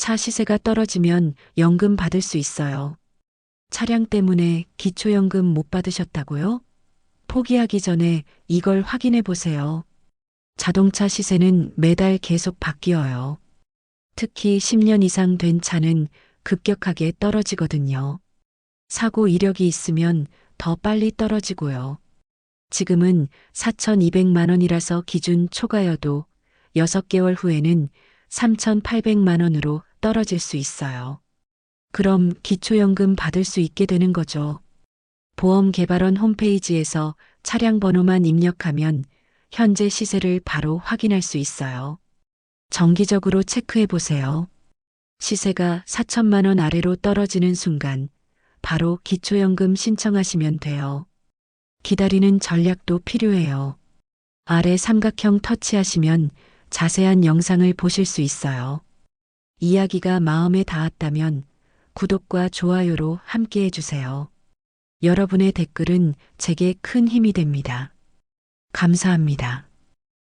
차 시세가 떨어지면 연금 받을 수 있어요. 차량 때문에 기초연금 못 받으셨다고요? 포기하기 전에 이걸 확인해 보세요. 자동차 시세는 매달 계속 바뀌어요. 특히 10년 이상 된 차는 급격하게 떨어지거든요. 사고 이력이 있으면 더 빨리 떨어지고요. 지금은 4,200만 원이라서 기준 초과여도 6개월 후에는 3,800만 원으로 떨어질 수 있어요. 그럼 기초연금 받을 수 있게 되는 거죠. 보험개발원 홈페이지에서 차량 번호만 입력하면 현재 시세를 바로 확인할 수 있어요. 정기적으로 체크해 보세요. 시세가 4천만 원 아래로 떨어지는 순간 바로 기초연금 신청하시면 돼요. 기다리는 전략도 필요해요. 아래 삼각형 터치하시면 자세한 영상을 보실 수 있어요. 이야기가 마음에 닿았다면 구독과 좋아요로 함께 해주세요. 여러분의 댓글은 제게 큰 힘이 됩니다. 감사합니다.